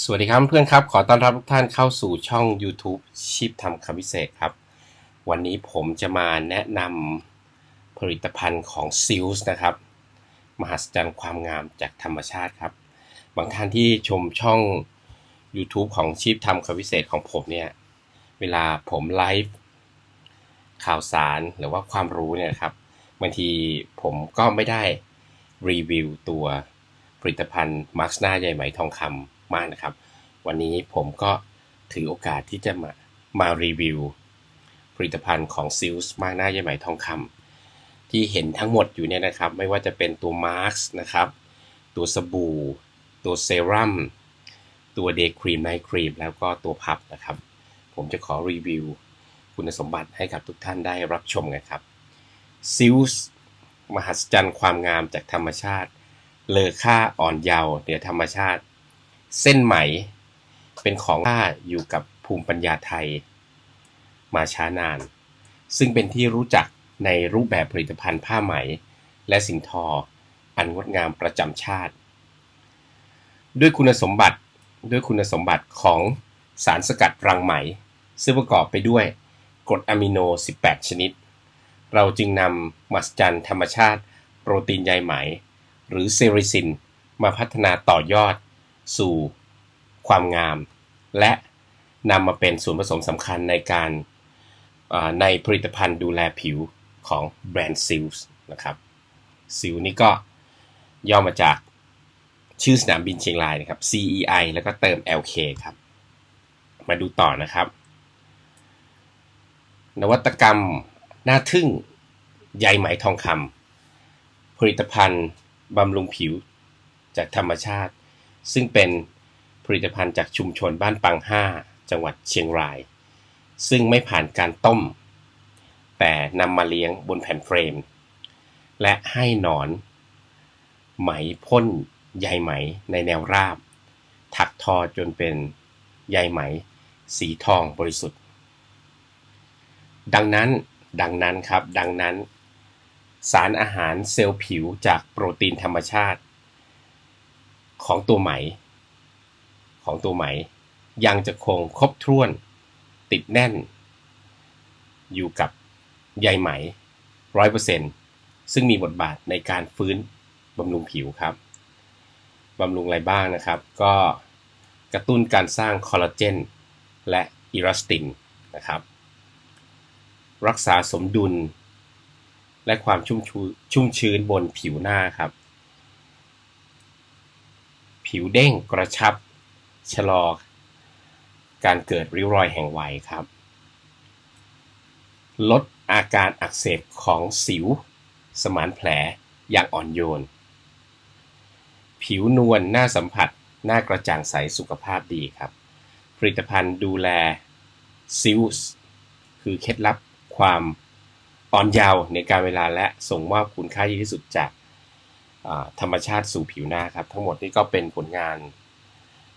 สวัสดีครับเพื่อนครับ ขอต้อนรับทุกท่านเข้าสู่ช่อง YouTube ชีพทำคำพิเศษครับ วันนี้ผมจะมาแนะนำผลิตภัณฑ์ของซิลส์นะครับ มหัศจรรย์ความงามจากธรรมชาติครับ บางท่านที่ชมช่อง YouTube ของชีพทำคำพิเศษของผมเนี่ย เวลาผมไลฟ์ข่าวสารหรือว่าความรู้เนี่ยครับ บางทีผมก็ไม่ได้รีวิวตัวผลิตภัณฑ์มาร์คหน้าใยไหมทองคำ มากนะครับ วันนี้ผมก็ถือโอกาสที่จะมามารีวิว ผลิตภัณฑ์ของซิลส์มาร์คหน้าใยไหมทองคำที่เห็นทั้งหมดอยู่เนี่ยนะครับ ไม่ว่าจะเป็นตัวมาร์คนะครับ ตัวสบู่ ตัวเซรั่มตัวเดย์ครีมไนท์ครีมแล้วก็ตัวพับนะครับ ผมจะขอรีวิว คุณสมบัติให้กับทุกท่านได้รับชมกันครับซิลส์มหัศจรรย์ความงามจากธรรมชาติเลอค่าอ่อนเยาว์เหนือธรรมชาติ เส้นไหม เป็นของค่าอยู่กับภูมิปัญญาไทย มาช้านาน ซึ่งเป็นที่รู้จักในรูปแบบผลิตภัณฑ์ผ้าไหม และสินทอ อันงดงามประจำชาติ ด้วยคุณสมบัติด้วยคุณสมบัติของสารสกัดรังไหม ซึ่งประกอบไปด้วยกรดอะมิโน 18 ชนิด เราจึงนำมหัศจรรย์ธรรมชาติ โปรตีนใยไหม หรือเซริซิน มาพัฒนาต่อยอด สู่ความงาม และนำมาเป็นส่วนผสมสำคัญในการในผลิตภัณฑ์ดูแลผิวของแบรนด์ซิลส์นะครับซิลนี่ก็ย่อมาจากชื่อสนามบินเชียงรายนะครับ CEI แล้วก็เติม LK ครับ มาดูต่อนะครับ นวัตกรรมหน่าทึ่งใยไหมทองคำผลิตภัณฑ์บำรุงผิวจากธรรมชาติ ซึ่งเป็นผลิตภัณฑ์จากชุมชนบ้านปังห้าจังหวัดเชียงราย ซึ่งไม่ผ่านการต้ม แต่นำมาเลี้ยงบนแผ่นเฟรม และให้หนอน ไหมพ่นใยไหมในแนวราบ ถักทอจนเป็นใยไหม สีทองบริสุทธิ์ ดังนั้นดังนั้นครับ ดังนั้น สารอาหารเซลล์ผิวจากโปรตีนธรรมชาติ ของตัวไหม ของตัวไหม ยังจะคงครบถ้วน ติดแน่น อยู่กับใยไหมร้อยเปอร์เซ็นซึ่งมีบทบาทในการฟื้นบำรุงผิวครับบำรุงอะไรบ้างนะครับ ก็กระตุ้นการสร้างคอลลาเจนและอิรัสตินนะครับ รักษาสมดุล และความชุ่มชุ่มชื้นบนผิวหน้าครับ ผิวเด้งกระชับ ชะลอ การเกิดริ้วรอยแห่งวัยครับ ลดอาการอักเสบของสิว สมานแผลอย่างอ่อนโยน ผิวนวลน่าสัมผัสหน้ากระจ่างใสสุขภาพดีครับ ผลิตภัณฑ์ดูแลซิลส์คือเคล็ดลับความอ่อนเยาว์ในการเวลาและส่งมอบคุณค่าที่สุดจาก ธรรมชาติสู่ผิวหน้าครับ ทั้งหมดนี้ก็เป็นผลงาน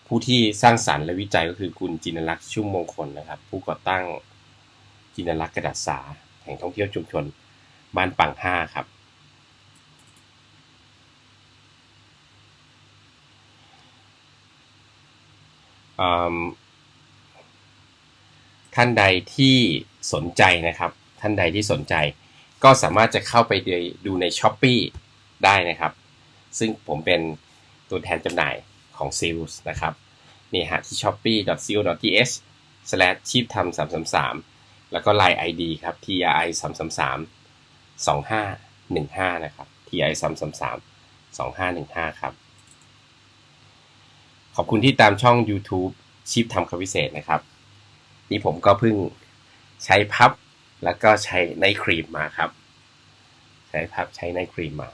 ผู้ที่สร้างสารรค์และวิจัยก็คือคุณจินลักษณ์ชุ่มมงคลนะครับ ผู้ก่อตั้งจินลักษณ์กระดาษสาแห่งท่องเที่ยวชุมชนบ้านปังห้าครับ ท่านใดที่สนใจนะครับ ท่านใดที่สนใจ ก็สามารถจะเข้าไปดูใน s h อ p e e ได้นะครับ ซึ่งผมเป็นตัวแทนจำหน่ายของ s a l e s นะครับนี่ฮะที่ shopee.co.th ชีพทำ333แล้วก็ Line ID ครับ ti 333 2515นะครับ ti 333 2515ครับ ขอบคุณที่ตามช่อง YouTube ชีพทำคำพิเศษนะครับ นี่ผมก็เพิ่งใช้พับ แล้วก็ใช้ในครีมมาครับ ใช้พับใช้ในครีมมา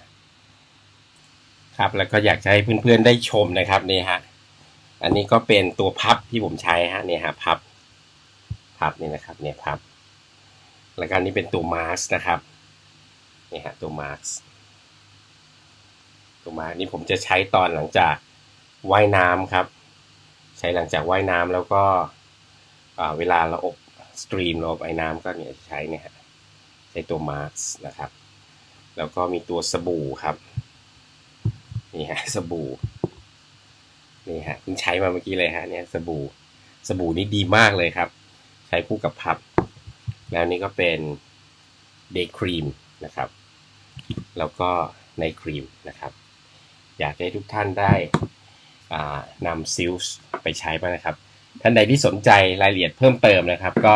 ครับ แล้วก็อยากจะให้เพื่อนๆได้ชมนะครับนี่ฮะอันนี้ก็เป็นตัวพับที่ผมใช้ฮะเนี่ยฮะพับพับนี่นะครับเนี่ยพับแล้วก็นี่เป็นตัวมาร์สนะครับนี่ฮะตัวมาร์สตัวมาร์สนี่ผมจะใช้ตอนหลังจากว่ายน้ำครับ ใช้หลังจากว่ายน้ำแล้วก็เวลาเราอบสตรีมเราอบไอ้น้ำก็เนี่ยใช้เนี่ยใช้ตัวมาร์สนะครับ แล้วก็มีตัวสบู่ครับ นี่ฮะสบู่นี่ฮะเพิ่งใช้มาเมื่อกี้เลยฮะเนี่ยสบู่สบู่นี่ดีมากเลยครับ ใช้คู่กับพับ แล้วนี่ก็เป็นเดย์ครีมนะครับ แล้วก็ในครีมนะครับ อยากให้ทุกท่านได้นำซิลส์ไปใช้บ้างนะครับ ท่านใดที่สนใจรายละเอียดเพิ่มเติมนะครับ ก็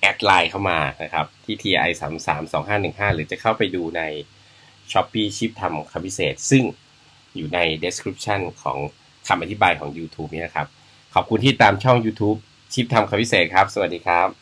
แอดไลน์เข้ามานะครับ ที่ TI 3 3 2 5 1 5 หรือจะเข้าไปดูใน s h อ p e e ชิปทำคำพิเศษ ซึ่ง อยู่ใน description ของคำอธิบายของ YouTube นี้นะครับ ขอบคุณที่ตามช่อง YouTube ชิปทำคำพิเศษครับ สวัสดีครับ